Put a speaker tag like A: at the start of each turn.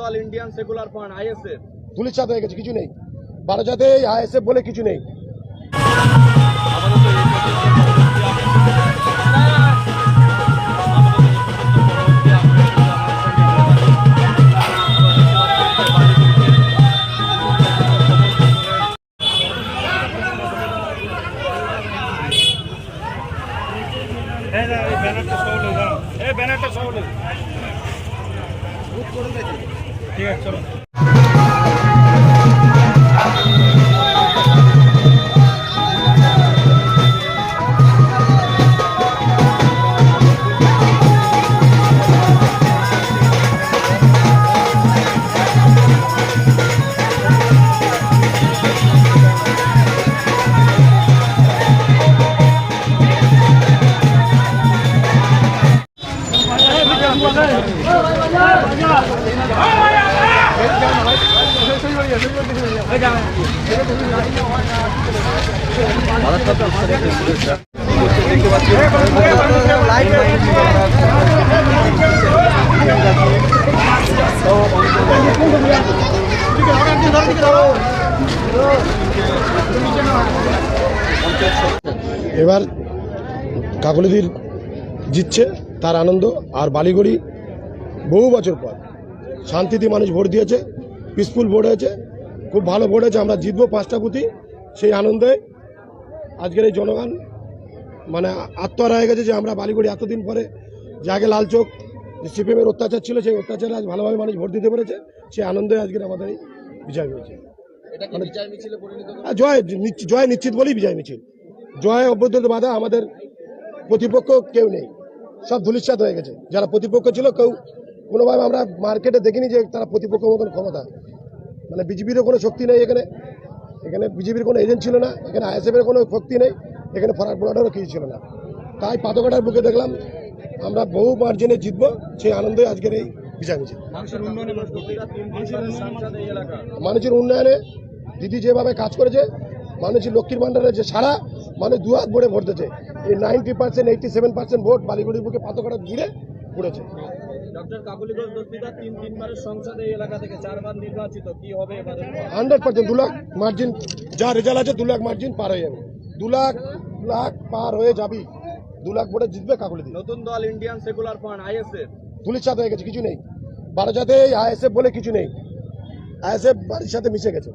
A: দল Indian secular front ISF
B: police সাথে হয়ে গেছে কিছু নেই। বারো যাতে আইএসএফ বলে কিছু নেই।
C: এই না, এই ব্যানারটা সহলে দাও এই ব্যানারটা সহলে ঠিক আছে চলো।
B: এবার কাকলিদির জিতছে তার আনন্দ আর বালিগড়ি বহু বছর পর। শান্তিতে মানুষ ভোট দিয়েছে পিসফুল ভোট হয়েছে খুব ভালো ভোট হয়েছে আমরা জিতবো পাঁচটা পুঁথি সেই আনন্দে। আজকের এই জনগণ মানে আত্মহারা হয়ে গেছে যে আমরা বালিগড়ি এতদিন পরে যে আগে লাল চোখ সিপিএমের অত্যাচার ছিল সেই অত্যাচারে আজ ভালোভাবে মানুষ ভোট দিতে পেরেছে সেই আনন্দে আজকের আমাদের এই বিজয় হয়েছে।
A: করবে?
B: আর জয় জয় নিশ্চিত বলেই বিজয় মিছিল। জয় অভ্যন্তর বাধা আমাদের প্রতিপক্ষ কেউ নেই সব ধুলিশ্বাত হয়ে গেছে। যারা প্রতিপক্ষ ছিল কেউ কোনোভাবে আমরা মার্কেটে দেখিনি যে তারা প্রতিপক্ষ মতন ক্ষমতা। মানে বিজেপিরও কোনো শক্তি নেই এখানে। এখানে বিজেপির কোনো এজেন্ট ছিল না এখানে আইএসএফ এর কোনো শক্তি নেই এখানে ফরাক বোলারও কিছু ছিল না। তাই পাতকাটার বুকে দেখলাম আমরা বহু মার্জিনে জিতব সেই আনন্দে আজকের এই বিজয় মিছিল
A: মানুষের উন্নয়নে
B: দিদি যেভাবে কাজ করেছে মানুষের লক্ষ্মীর ভান্ডারে যে সারা মানে দু হাত ভরে ভোট দিয়েছে এই ninety percent eighty seven percent vote বালিগুড়ির বুকে পাতকাটা ঘিরে পড়েছে।
A: ডক্টর কাবুলি ঘোষ তিন তিনবারের সংসদ এই এলাকা থেকে চারবার নির্বাচিত কি হবে এবারে?
B: হান্ড্রেড পার্সেন্ট দু লাখ মার্জিন যা রেজাল্ট আছে দু লাখ মার্জিন পার হয়ে যাবে। দু লাখ লাখ পার হয়ে যাবি। দু লাখ ভোটে জিতবে কাকুলি
A: নতুন দল Indian secular front ISF
B: police সাথে হয়ে গেছে কিছু নেই। বারো আইএসএফ বলে কিছু নেই। আইএসএফ বাড়ির সাথে মিশে গেছে।